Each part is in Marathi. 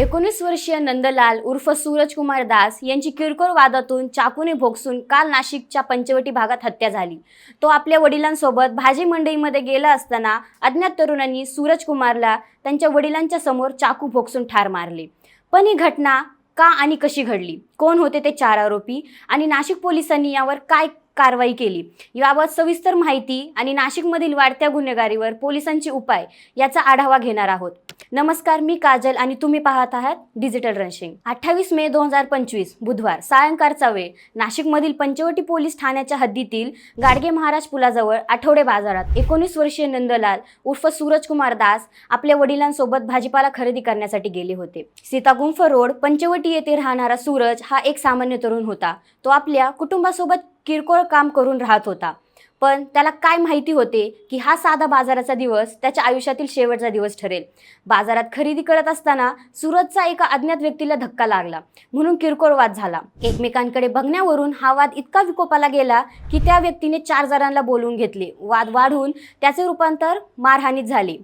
एकोणीस वर्षीय नंदलाल उर्फ सूरजकुमार दास यांची किरकोळ वादातून चाकूने भोगसून काल नाशिकच्या पंचवटी भागात हत्या झाली. तो आपल्या वडिलांसोबत भाजी मंडईमध्ये गेला असताना अज्ञात तरुणांनी सूरजकुमारला त्यांच्या वडिलांच्या समोर चाकू भोगसून ठार मारले. पण ही घटना का आणि कशी घडली? कोण होते ते चार आरोपी? आणि नाशिक पोलिसांनी यावर काय कारवाई केली. याबाबत सविस्तर माहिती आणि नाशिकमधील वाढत्या गुन्हेगारीवर पोलिसांचे उपाय याचा आढावा घेणार आहोत. नमस्कार मी काजल आणि तुम्ही पाहत आहात डिजिटल रनशिंग. अठ्ठावीस मे दोन हजार पंचवीस बुधवार सायंकाळचा वेळ नाशिकमधील पंचवटी पोलीस ठाण्याच्या हद्दीतील गाडगे महाराज पुलाजवळ आठवडे बाजारात एकोणीस वर्षीय नंदलाल उर्फ सूरजकुमार दास आपल्या वडिलांसोबत भाजीपाला खरेदी करण्यासाठी गेले होते. सीतागुंफ रोड पंचवटी येथे राहणारा सूरज हा एक सामान्य तरुण होता. तो आपल्या कुटुंबासोबत किरकोळ काम करून राहत होता. पण त्याला काय माहिती होते की हा साधा बाजाराचा दिवस त्याच्या आयुष्यातील शेवटचा दिवस ठरेल. बाजारात खरेदी करत असताना सूरजचा एका अज्ञात व्यक्तीला धक्का लागला. म्हणून किरकोळ वाद झाला. एकमेकांकडे बघण्यावरून हा वाद इतका विकोपाला गेला की त्या व्यक्तीने चार जणांना बोलवून घेतले. वाद वाढून त्याचे रूपांतर मारहाणीत झाले.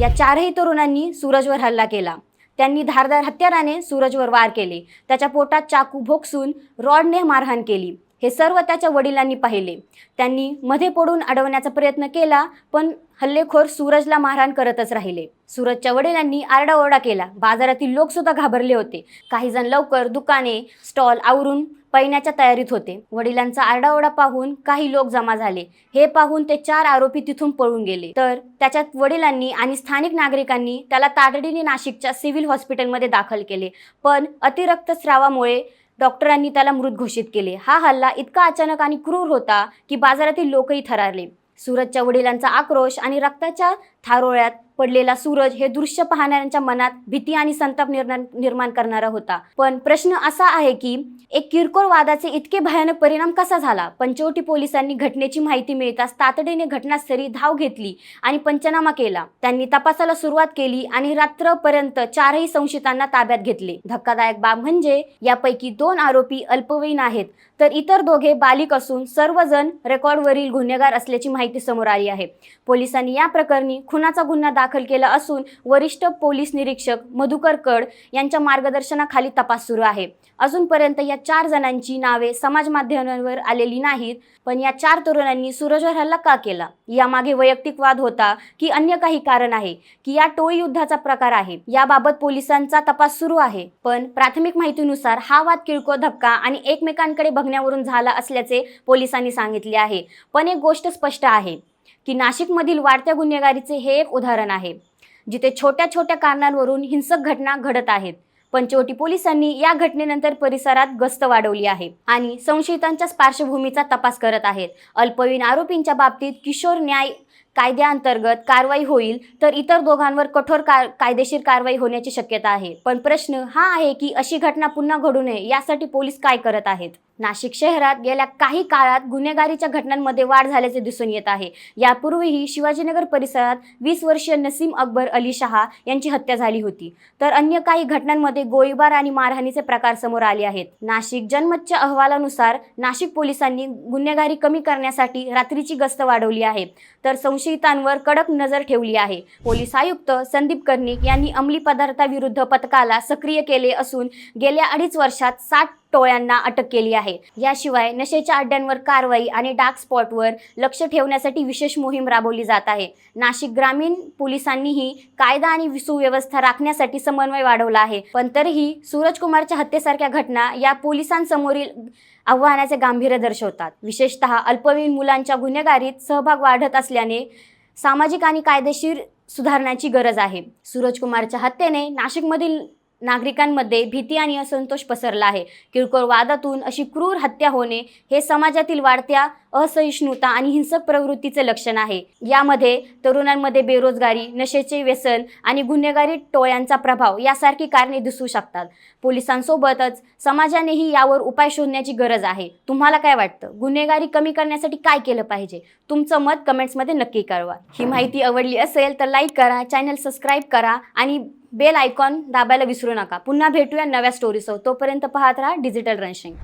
या चारही तरुणांनी सूरजवर हल्ला केला. त्यांनी धारदार हत्याराने सूरजवर वार केले. त्याच्या पोटात चाकू भोगसून रॉडने मारहाण केली. हे सर्व त्याच्या वडिलांनी पाहिले. त्यांनी मध्ये पडून अडवण्याचा प्रयत्न केला पण हल्लेखोर सूरजला मारहाण करतच राहिले. सूरजच्या वडिलांनी आरडाओरडा केला. बाजारातील लोक सुद्धा घाबरले होते. काही जण लवकर दुकाने स्टॉल आवरून पळण्याच्या तयारीत होते. वडिलांचा आरडाओरडा पाहून काही लोक जमा झाले. हे पाहून ते चार आरोपी तिथून पळून गेले. तर त्याच्यात वडिलांनी आणि स्थानिक नागरिकांनी त्याला तातडीने नाशिकच्या सिव्हिल हॉस्पिटलमध्ये दाखल केले. पण अतिरक्तस्रावामुळे डॉक्टरांनी त्याला मृत घोषित केले. हा हल्ला इतका अचानक आणि क्रूर होता की बाजारातील लोकही थरारले. सूरजच्या वडिलांचा आक्रोश आणि रक्ताच्या थारोळ्यात पडलेला सूरज हे दृश्य पाहणाऱ्यांच्या मनात भीती आणि संताप निर्माण निर्माण करणारा होता. पण प्रश्न असा आहे की एक किरकोळ वादाचे इतके भयानक परिणाम कसा झाला? पंचवटी पोलिसांनी घटनेची माहिती मिळताच तातडीने घटनास्थळी धाव घेतली आणि पंचनामा केला. त्यांनी तपासाला सुरुवात केली आणि रात्रपर्यंत चारही संशयितांना ताब्यात घेतले. धक्कादायक बाब म्हणजे यापैकी दोन आरोपी अल्पवयीन आहेत तर इतर दोघे बालिक असून सर्वजण रेकॉर्डवरील गुन्हेगार असल्याची माहिती समोर आली आहे. पोलिसांनी या प्रकरणी खुनाचा गुन्हा दाखल केला असून वरिष्ठ पोलीस निरीक्षक मधुकर कड यांच्या मार्गदर्शनाखाली तपास सुरू आहे. अजूनपर्यंत या चार जणांची नावे समाज माध्यमांवर आलेली नाहीत पण या चार तरुणांनी सुरजवर हल्ला का केला? यामागे वैयक्तिक वाद होता की अन्य काही कारण आहे की या टोळी युद्धाचा प्रकार आहे याबाबत पोलिसांचा तपास सुरू आहे. पण प्राथमिक माहितीनुसार हा वाद किळकोळ धक्का आणि एकमेकांकडे बघण्यावरून झाला असल्याचे पोलिसांनी सांगितले आहे. पण एक गोष्ट स्पष्ट आहे की नाशिकमधील वाढत्या गुन्हेगारीचे हे एक उदाहरण आहे जिथे छोट्या छोट्या कारणांवरून हिंसक घटना घडत आहेत. पंचवटी पोलिसांनी या घटनेनंतर परिसरात गस्त वाढवली आहे आणि संशयितांच्या पार्श्वभूमीचा तपास करत आहेत. अल्पवयीन आरोपींच्या बाबतीत किशोर न्याय कायद्याअंतर्गत कारवाई होईल तर इतर दोघांवर कठोर का कायदेशीर कारवाई होण्याची शक्यता आहे. पण प्रश्न हा आहे की अशी घटना पुन्हा घडू नये यासाठी पोलीस काय करत आहेत? नाशिक शहरात गेल्या काही काळात गुन्हेगारीच्या घटनांमध्ये वाढ झाल्याचे दिसून येत आहे. यापूर्वीही शिवाजीनगर परिसरात वीस वर्षीय नसीम अकबर अली शहा यांची हत्या झाली होती. तर अन्य काही घटनांमध्ये गोळीबार आणि मारहाणीचे प्रकार समोर आले आहेत. नाशिक जनमतच्या अहवालानुसार नाशिक पोलिसांनी गुन्हेगारी कमी करण्यासाठी रात्रीची गस्त वाढवली आहे. तर संशयितांवर कडक नजर ठेवली आहे. पोलीस आयुक्त संदीप कर्णिक यांनी अंमली पदार्थाविरुद्ध पथकाला सक्रिय केले असून गेल्या अडीच वर्षात साठ टोळ्यांना अटक केली आहे. याशिवाय नशेच्या अड्ड्यांवर कारवाई आणि डार्क स्पॉटवर लक्ष ठेवण्यासाठी विशेष मोहीम राबवली जात आहे. नाशिक ग्रामीण पोलिसांनीही कायदा आणि सुव्यवस्था राखण्यासाठी समन्वय वाढवला आहे. पण तरीही सूरजकुमारच्या हत्येसारख्या घटना या पोलिसांसमोरील आव्हानाचे गांभीर्य दर्शवतात. विशेषतः अल्पवयीन मुलांच्या गुन्हेगारीत सहभाग वाढत असल्याने सामाजिक आणि कायदेशीर सुधारण्याची गरज आहे. सूरजकुमारच्या हत्येने नाशिकमधील नागरिकांमध्ये भीती आणि असंतोष पसरला आहे. किरकोळ वादातून अशी क्रूर हत्या होणे हे समाजातील वाढत्या असहिष्णुता आणि हिंसक प्रवृत्तीचे लक्षण आहे. यामध्ये तरुणांमध्ये बेरोजगारी नशेचे व्यसन आणि गुन्हेगारी टोळ्यांचा प्रभाव यासारखी कारणे दिसू शकतात. पोलिसांसोबतच समाजानेही यावर उपाय शोधण्याची गरज आहे. तुम्हाला काय वाटतं? गुन्हेगारी कमी करण्यासाठी काय केलं पाहिजे? तुमचं मत कमेंट्समध्ये नक्की कळवा. ही माहिती आवडली असेल तर लाईक करा चॅनल सबस्क्राईब करा आणि बेल आयकॉन दाबायला विसरू नका. पुन्हा भेटूया नव्या स्टोरीसह तोपर्यंत पाहत राहा डिजिटल रनशिंग.